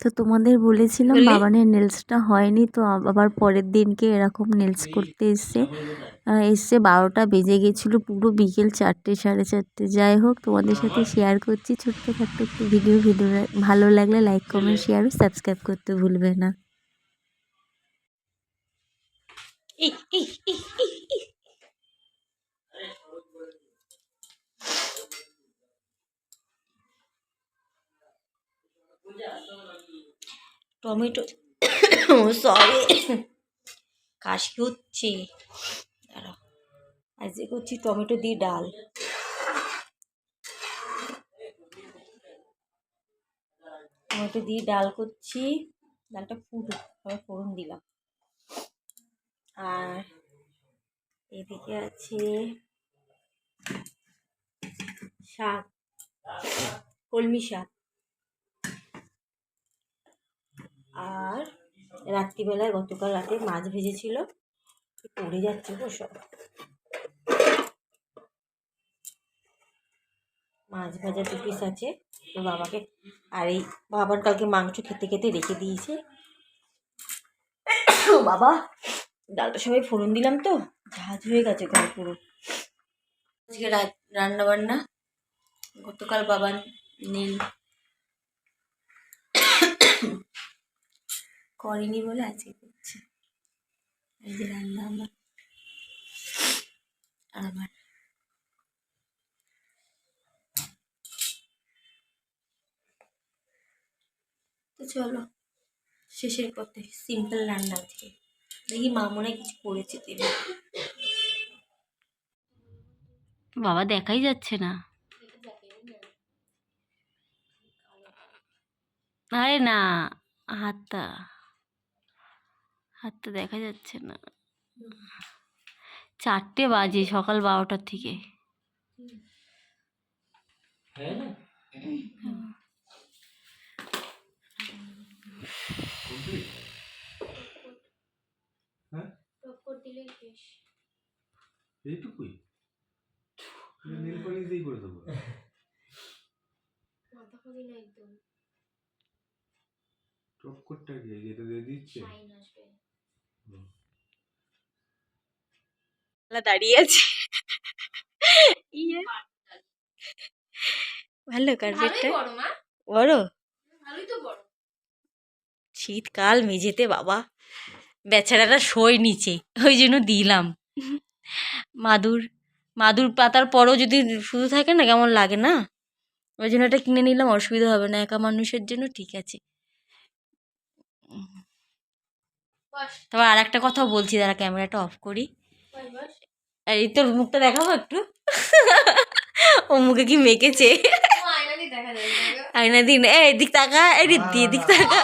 তো তোমাদের বলেছিলাম বাবানের নেলসটা হয়নি তো আবার পরের দিনকে এরকম নেলস করতে এসছে। এসছে বারোটা বেজে গেছিল পুরো বিকেল চারটে সাড়ে চারটে। যাই হোক তোমাদের সাথে শেয়ার করছি ছোট্ট খাট্ট একটু ভিডিও ভিডিও ভালো লাগলে লাইক কমেন্ট শেয়ার ও সাবস্ক্রাইব করতে ভুলবে না ই, ই, ই, ই, ই। টমেটো সরি কাশি হচ্ছে দাঁড়াও আজকে করছি টমেটো দিয়ে ডাল টমেটো দিয়ে ডাল করছি ডালটা ফুটুক তবে ফোড়ন দিলাম আর এদিকে আছে শাক কলমি শাক আর রাত্রিবেলায় গতকাল রাতে মাছ ভেজেছিল। পড়ে যাচ্ছে গো সব। মাছ ভাজা দু পিস আছে। তো বাবাকে, আর এই বাবার কালকে মাংস খেতে খেতে রেখে দিয়েছে। বাবা ডালটা সবাই ফোড়ন দিলাম তো, ঝাঁজ হয়ে গেছে ঘর পুরো। আজকে রান্না বান্না গতকাল বাবা নেই। করেনি বলে আজকে করছে। এই যে রান্না আমার। আমার তো চলো, শেষের পথে সিম্পল রান্না আজকে। দেখি মা মনে কিছু করেছে তিনি বাবা দেখাই যাচ্ছে না। আরে না হাতটা হাতটা দেখা যাচ্ছে না। চারটে বাজে সকাল বারোটার থেকে। এইটুকুই নীল পলিশ দিয়েই করে দেবো টপ কোটটা কি? এই যেটা দিয়ে দিচ্ছে? হুম। দাঁড়িয়ে আছে। ইয়ে। ভালো কার্পেটটা বড় শীতকাল মেঝেতে বাবা। বেচারাটা শোয় নিচে ওই জন্য দিলাম। মাদুর মাদুর পাতার পরও যদি শুধু থাকে না কেমন লাগে না? ওই জন্য এটা কিনে নিলাম অসুবিধা হবে না একা মানুষের জন্য ঠিক আছে। তবে আর একটা কথাও বলছি দাঁড়া ক্যামেরাটা অফ করি। এই তোর মুখটা দেখাবো একটু? ও মুখে কি মেকেছে আয়না দিন এই এদিক তাকা এদিক এদিক তাকা।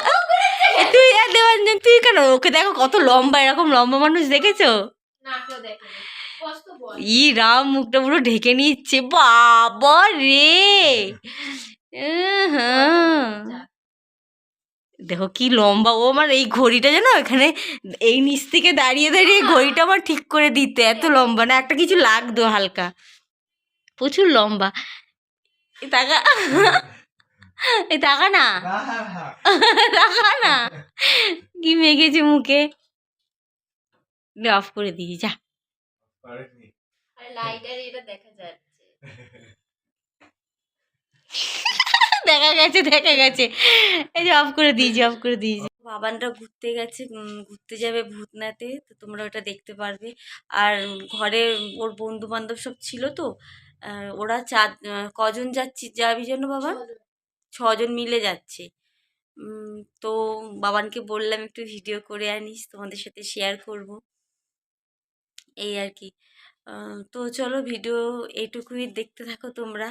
তুই আর দেবাঞ্জন তুই কেন? ওকে দেখো কত লম্বা এরকম লম্বা মানুষ দেখেছ? ই রাম মুখটা পুরো ঢেকে নিচ্ছে বাবা রে উহুম। দেখো কি লম্বা ও আমার এই ঘড়িটা যেন এখানে এই নিচ থেকে দাঁড়িয়ে দাঁড়িয়ে ঘড়িটা আমার ঠিক করে দিতে এত লম্বা না একটা কিছু লাগতো হালকা। প্রচুর লম্বা। টাকা এই টাকা না। টাকা না। কি মেঘেছে মুখে। অফ করে দিই যা। লাইটার এটা দেখা যাচ্ছে দেখা গেছে দেখা গেছে। এই যে অফ করে দিয়েছি অফ করে দিয়েছি। বাবানটা ঘুরতে গেছে ঘুরতে যাবে ভূতনাতে তো তোমরা ওটা দেখতে পারবে। আর ঘরে ওর বন্ধু বান্ধব সব ছিল তো ওরা চার কজন যাচ্ছি যাবি জন্য বাবা ছজন। মিলে যাচ্ছে। তো বাবানকে বললাম একটু ভিডিও করে আনিস তোমাদের সাথে শেয়ার করব। এই আর কি। তো চলো ভিডিও এইটুকুই দেখতে থাকো তোমরা।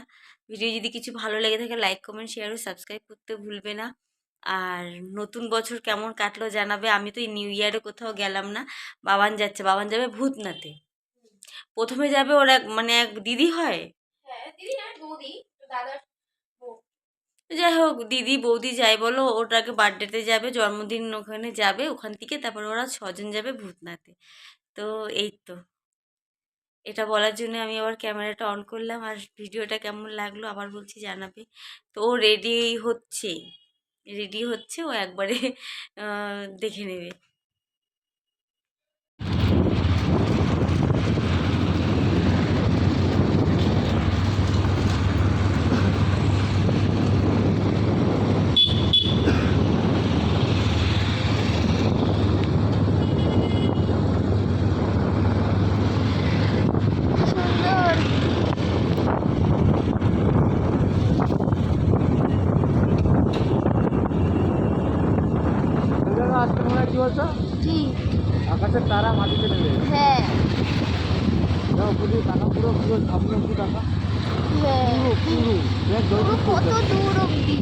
ভিডিও যদি কিছু ভালো লেগে থাকে লাইক কমেন্ট শেয়ার ও সাবস্ক্রাইব করতে ভুলবে না। আর নতুন বছর কেমন কাটলো জানাবে। আমি তো এই নিউ ইয়ারে কোথাও গেলাম না। বাবান যাচ্ছে বাবান যাবে ভূতনাথে প্রথমে যাবে ওর এক মানে এক দিদি হয়। হ্যাঁ যাই হোক দিদি বৌদি যাই বলো ওটাকে বার্থডেতে যাবে জন্মদিন ওখানে যাবে ওখান থেকে তারপর ওরা ছজন যাবে ভূতনাথে তো এই তো। এটা বলার জন্য আমি আবার ক্যামেরাটা অন করলাম আর ভিডিওটা কেমন লাগল আবার বলছি জানাবে। তো ও রেডি হচ্ছে রেডি হচ্ছে, ও একবারে দেখে নেবে সুন্দর আজকে মনে হয় কি বলছো কি আকাশের তারা মাটিতে নেমে হ্যাঁ। দেখো পুরো টাকা পুরো পুরো সামনে পুরো টাকা। হ্যাঁ। পুরো পুরো। কত দূর অব্দি